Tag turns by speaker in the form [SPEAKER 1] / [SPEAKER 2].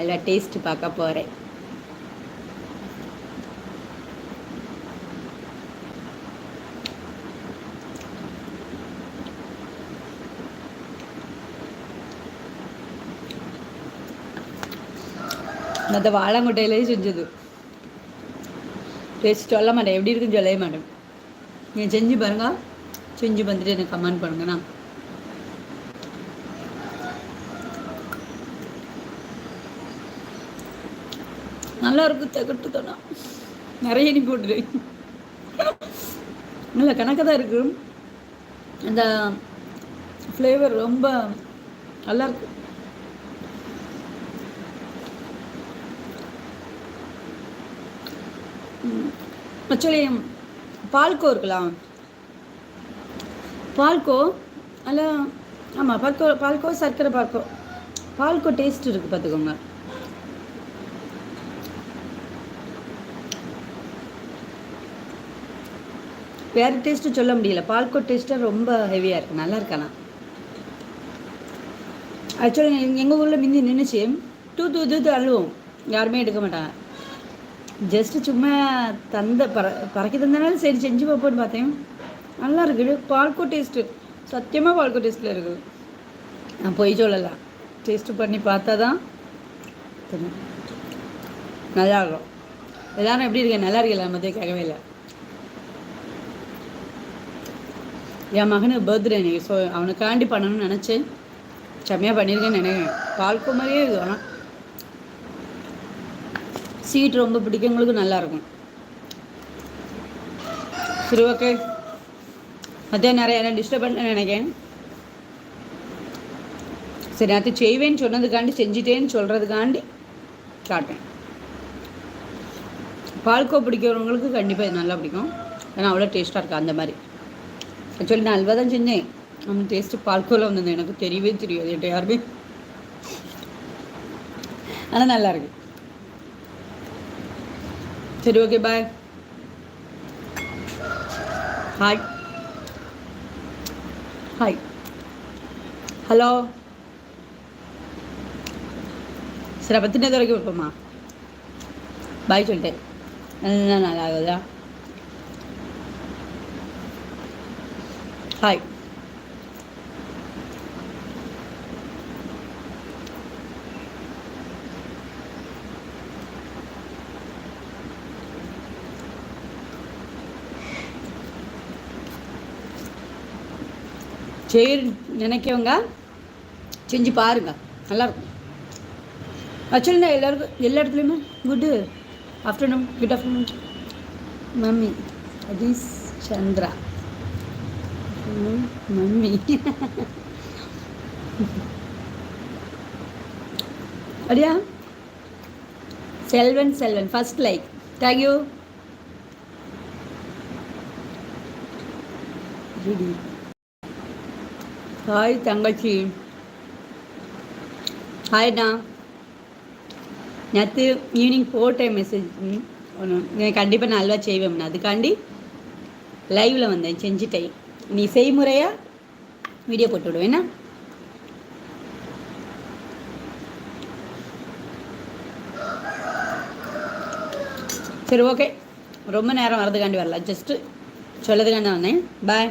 [SPEAKER 1] Halwa taste பார்க்க போகிறேன் மற்ற வாழங்கொட்டையிலேயே செஞ்சது. டேஸ்ட் சொல்ல மாட்டேன். எப்படி இருக்குன்னு சொல்லவே மாட்டேன். நீங்கள் செஞ்சு பாருங்க. செஞ்சு வந்துட்டு எனக்கு கமெண்ட் பண்ணுங்கண்ணா நல்லா இருக்கு தகட்டு தானா நிறைய நீ போட்டுரு. நல்ல கணக்காக தான் இருக்கு. அந்த ஃப்ளேவர் ரொம்ப நல்லா இருக்கு ஆக்சுவலி பால்கோ இருக்கலாம் பால்கோ அல்ல ஆமாம் பால்கோ பால்கோ சர்க்கரை பால்கோ. பால்கோ டேஸ்ட் இருக்குது பார்த்துக்கோங்க. வேறு டேஸ்ட்டு சொல்ல முடியல. பால்கோ டேஸ்ட்டாக ரொம்ப ஹெவியாக இருக்குது நல்லா இருக்கானா ஆக்சுவலி எங்கள் ஊரில் மிந்தி நின்றுச்சு டூ தூ தூ அழுவோம். யாருமே எடுக்க மாட்டாங்க. ஜஸ்ட்டு சும்மா தந்த பற பறக்கி தந்தனால சரி செஞ்சு பார்ப்போன்னு பார்த்தேன். நல்லா இருக்குது. பால்கோ டேஸ்ட்டு சத்தியமாக பால்கோ டேஸ்ட்டில் இருக்குது. நான் பொய் சொல்லலாம் டேஸ்ட்டு பண்ணி பார்த்தா தான் தெரியும். நல்லா இருக்கும். எல்லாரும் எப்படி இருக்கேன் நல்லா இருக்கல மதிய கேட்கவே இல்லை என் மகனுக்கு பர்த்டே நீ ஸோ அவனுக்காண்டி பண்ணணும்னு நினச்சேன். செம்மையாக பண்ணியிருக்கேன்னு நினைக்கிறேன். பால்கோ மாதிரியே இது ஆனால் ஸ்வீட் ரொம்ப பிடிக்கவங்களுக்கு நல்லாயிருக்கும் சரி ஓகே மத்தியானம் நிறைய என்ன டிஸ்டர்ப் பண்ண நினைக்கிறேன். சரி நேற்று செய்வேன்னு சொன்னதுக்காண்டி செஞ்சிட்டேன்னு சொல்கிறதுக்காண்டி காட்டேன் பால்கோ பிடிக்கிறவங்களுக்கு கண்டிப்பாக இது நல்லா பிடிக்கும். ஏன்னா அவ்வளோ டேஸ்ட்டாக இருக்கும் அந்த மாதிரி. ஆக்சுவலி நான் அல்வா தான் செஞ்சேன் அந்த டேஸ்ட்டு பால்கோவில் வந்தது எனக்கு தெரியவே தெரியாது என்கிட்ட யாருமே ஆனால் நல்லா இருக்கு சரி okay bye hi hi hello சரி அப்போ தின்னது வரைக்கும் விட்டுப்போமா பாய் சொல்லிட்டேன் ஹாய் செய்ய நினைக்கவங்க? செஞ்சு பாருங்க. நல்லாயிருக்கும் ஆக்சுவலி நான் எல்லாருக்கும் எல்லா இடத்துலையுமே good afternoon good afternoon mummy அதீஸ் Chandra mummy. அடியா Selvan Selvan first like thank you hi தங்கச்சி. ஹாய்ண்ணா நேற்று ஈவினிங் ஃபோர் டைம் மெசேஜ் ஒன்று கண்டிப்பாக நான் அல்வா செய்வேன் அதுக்காண்டி லைவில் வந்தேன் செஞ்சுட்டேன். நீ செய்முறையாக வீடியோ போட்டு விடுவேண்ணா சரி ஓகே ரொம்ப நேரம் வரதுக்காண்டி வரல. ஜஸ்ட்டு சொல்லதுக்காண்டி வந்தேன். பாய்